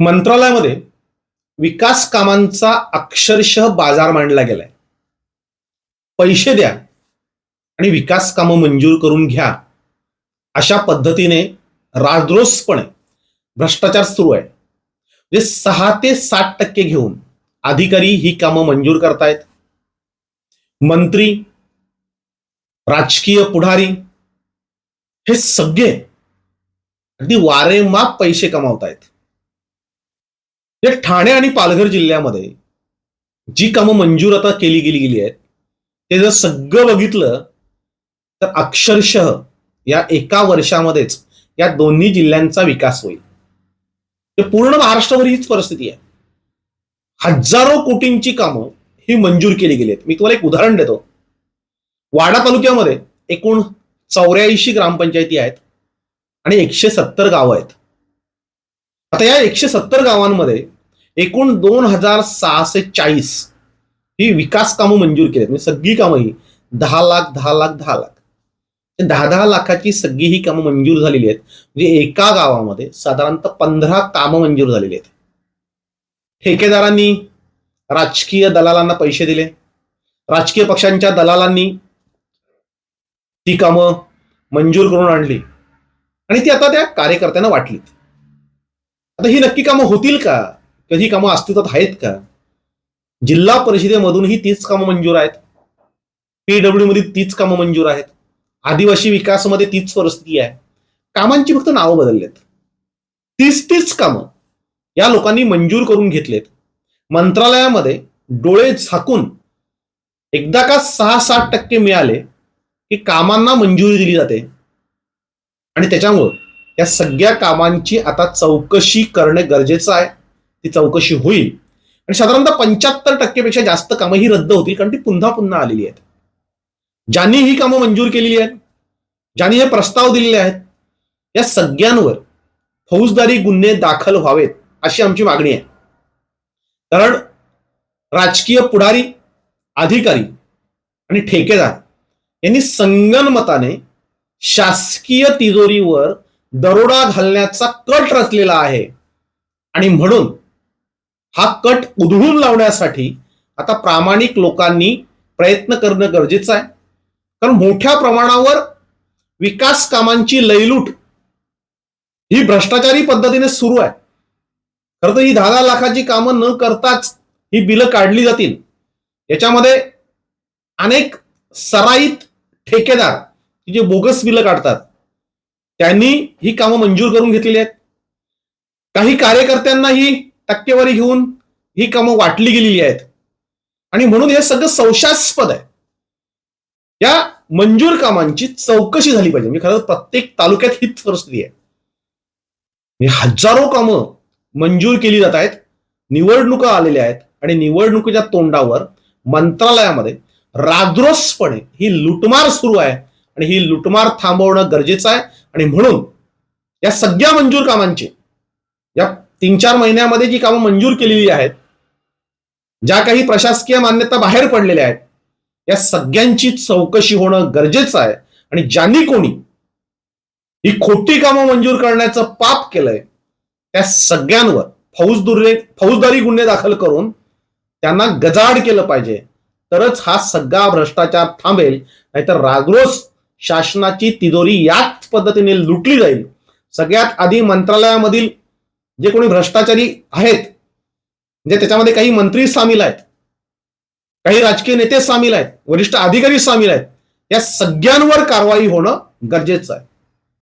मंत्रालयामध्ये विकास कामांचा अक्षरशः बाजार मांडला गेलाय. पैसे द्या आणि विकास कामं मंजूर करून घ्या. अशा पद्धतीने राजद्रोसपणे भ्रष्टाचार सुरू आहे. म्हणजे सहा ते सात टक्के घेऊन अधिकारी ही कामं मंजूर करतायत. मंत्री राजकीय पुढारी हे सगळे अगदी वारेमाप पैसे कमावतायत. हे ठाणे आणि पालघर जिल्ह्यामध्ये जी कामं मंजूर आता केली गेली गेली आहेत ते जर सगळं बघितलं तर अक्षरशः या एका वर्षामध्येच या दोन्ही जिल्ह्यांचा विकास होईल. पूर्ण महाराष्ट्रावर हीच परिस्थिती आहे. हजारो कोटींची कामं ही मंजूर केली गेली आहेत. मी तुम्हाला एक उदाहरण देतो. वाडा तालुक्यामध्ये एकूण चौऱ्याऐंशी ग्रामपंचायती आहेत आणि एकशे सत्तर गावं आहेत. आता या एकशे सत्तर गावांमध्ये एकूण दोन हजार सहाशे चाळीस ही विकास कामं मंजूर केली आहेत म्हणजे सगळी कामं ही. दहा लाख दहा लाख दहा लाख. म्हणजे दहा दहा लाखाची सगळी ही कामं मंजूर झालेली आहेत. म्हणजे एका गावामध्ये साधारणतः पंधरा कामं मंजूर झालेली आहेत. ठेकेदारांनी राजकीय दलालांना पैसे दिले. राजकीय पक्षांच्या दलालांनी ती कामं मंजूर करून आणली. आणि ती आता त्या कार्यकर्त्यांना वाटलीत. आता ही नक्की कामं होतील का? कधी कामं अस्तित्वात आहेत का? जिल्हा परिषदेमधूनही तीच कामं मंजूर आहेत. पीडब्ल्यू मध्ये तीच कामं मंजूर आहेत. आदिवासी विकासमध्ये तीच परिस्थिती आहे. कामांची फक्त नावं बदललेत. तीच तीच कामं या लोकांनी मंजूर करून घेतलेत. मंत्रालयामध्ये डोळे झाकून एकदा का सहा सात टक्के मिळाले की कामांना मंजुरी दिली जाते. आणि त्याच्यामुळं या सगळ्या कामांची आता चौकशी करणे गरजेचं आहे. ती चौकशी होईल. आणि साधारणतः पंच्याहत्तर टक्केपेक्षा जास्त कामं ही रद्द होतील कारण ती पुन्हा पुन्हा आलेली आहेत. ज्यांनी ही कामं मंजूर केलेली आहेत ज्यांनी हे प्रस्ताव दिलेले आहेत या सगळ्यांवर फौजदारी गुन्हे दाखल व्हावेत अशी आमची मागणी आहे. कारण राजकीय पुढारी अधिकारी आणि ठेकेदार यांनी संगनमताने शासकीय तिजोरीवर दरोडा घालण्याचा कट रचलेला आहे. आणि म्हणून हा कट उधळून लावण्यासाठी आता प्रामाणिक लोकांनी प्रयत्न करणं गरजेचं आहे. कारण मोठ्या प्रमाणावर विकास कामांची लयलूट ही भ्रष्टाचारी पद्धतीने सुरू आहे. खरं तर ही दहा दहा लाखाची कामं न करताच ही बिलं काढली जातील. याच्यामध्ये अनेक सराईत ठेकेदार जे बोगस बिलं काढतात त्यांनी ही कामं मंजूर करून घेतलेली आहेत. काही कार्यकर्त्यांना ही टक्केवारी घेऊन ही कामं वाटली गेलेली आहेत. आणि म्हणून हे सगळं संशयास्पद आहे. या मंजूर कामांची चौकशी झाली पाहिजे. म्हणजे खरं प्रत्येक तालुक्यात हीच परिस्थिती आहे. हजारो कामं मंजूर केली जात आहेत. निवडणुका आलेल्या आहेत. आणि निवडणुकीच्या तोंडावर मंत्रालयामध्ये राद्रोसपणे ही लुटमार सुरू आहे. आणि ही लुटमार थांबवणं गरजेचं आहे. आणि म्हणून या सगळ्या मंजूर कामांची या तीन चार महिन्यामध्ये जी कामं मंजूर केलेली आहेत ज्या काही प्रशासकीय मान्यता बाहेर पडलेल्या आहेत या सगळ्यांची चौकशी होणं गरजेचं आहे. आणि ज्यांनी कोणी ही खोटी कामं मंजूर करण्याचं पाप केलंय त्या सगळ्यांवर फौजदुरे फौजदारी गुन्हे दाखल करून त्यांना गजाड केलं पाहिजे. तरच हा सगळा भ्रष्टाचार थांबेल नाहीतर रागरोस शासनाची तिजोरी याच पद्धतीने लुटली जाईल. सगळ्यात आधी मंत्रालयामधील जे कोणी भ्रष्टाचारी आहेत म्हणजे त्याच्यामध्ये काही मंत्री सामील आहेत काही राजकीय नेते सामील आहेत वरिष्ठ अधिकारी सामील आहेत या सगळ्यांवर कारवाई होणं गरजेचं आहे.